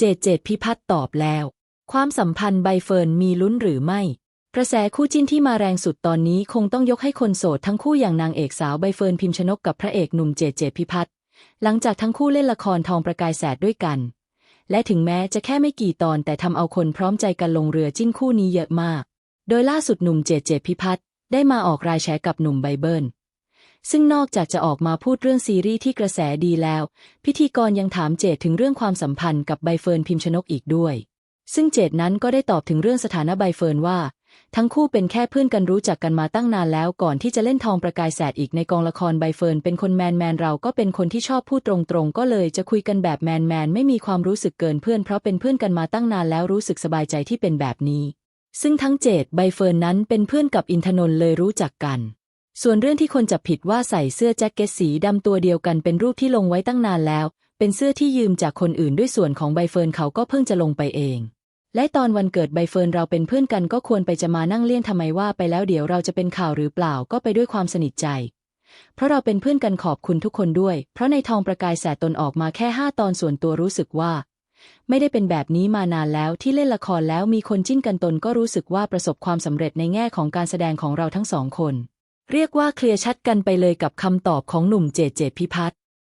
เจเจพิพัฒน์ตอบแล้ว ความสัมพันธ์ใบเฟิร์นมีลุ้นหรือไม่ กระแสคู่จิ้นที่มาแรงสุดตอนนี้คงต้องยกให้คนโสดทั้งคู่อย่างนางเอกสาวใบเฟิร์นพิมชนกกับพระเอกหนุ่มเจเจพิพัฒน์หลังจากทั้งคู่เล่นละครทองประกายแสดด้วยกัน และถึงแม้จะแค่ไม่กี่ตอนแต่ทำเอาคนพร้อมใจกันลงเรือจิ้นคู่นี้เยอะมาก โดยล่าสุดหนุ่มเจเจพิพัฒน์ได้มาออกรายแฉกับหนุ่มไบเบิล ซึ่งนอกจากจะออกมาพูดเรื่องซีรีส์ที่กระแสดีแล้ว พิธีกรยังถามเจดถึงเรื่องความสัมพันธ์กับใบเฟิร์นพิมชนกอีกด้วย ซึ่งเจดนั้นก็ได้ตอบถึงเรื่องสถานะใบเฟิร์นว่า ทั้งคู่เป็นแค่เพื่อนกันรู้จักกันมาตั้งนานแล้วก่อนที่จะเล่นทองประกายแสดอีกในกองละครใบเฟิร์นเป็นคนแมนแมนเราก็เป็นคนที่ชอบพูดตรงๆ ก็เลยจะคุยกันแบบแมนแมนไม่มีความรู้สึกเกินเพื่อนเพราะเป็นเพื่อนกันมาตั้งนานแล้วรู้สึกสบายใจที่เป็นแบบนี้ซึ่งทั้งเจดใบเฟิร์นนั้นเป็นเพื่อนกับอินทนนท์เลยรู้จักกัน ส่วนเรื่องที่คนจับผิดว่าใส่เสื้อแจ็คเก็ตสีดำตัวเดียวกันเป็นรูปที่ลงไว้ตั้งนานแล้ว เป็นเสื้อที่ยืมจากคนอื่นด้วยส่วนของใบเฟิร์นเขาก็เพิ่งจะลงไปเอง และตอนวันเกิดใบเฟิร์นเราเป็นเพื่อนกันก็ควรไปจะมานั่งเลี่ยนทำไมว่าไปแล้วเดี๋ยวเราจะเป็นข่าวหรือเปล่าก็ไปด้วยความสนิทใจ เพราะเราเป็นเพื่อนกันขอบคุณทุกคนด้วย เพราะในทองประกายแสตนออกมาแค่ห้าตอนส่วนตัวรู้สึกว่า ไม่ได้เป็นแบบนี้มานานแล้วที่เล่นละครแล้วมีคนจิ้นกันตนก็รู้สึกว่าประสบความสำเร็จในแง่ของการแสดงของเราทั้งสองคน เรียกว่าเคลียร์ชัดกันไปเลยกับคำตอบของหนุ่มเจเจพิพัฒน์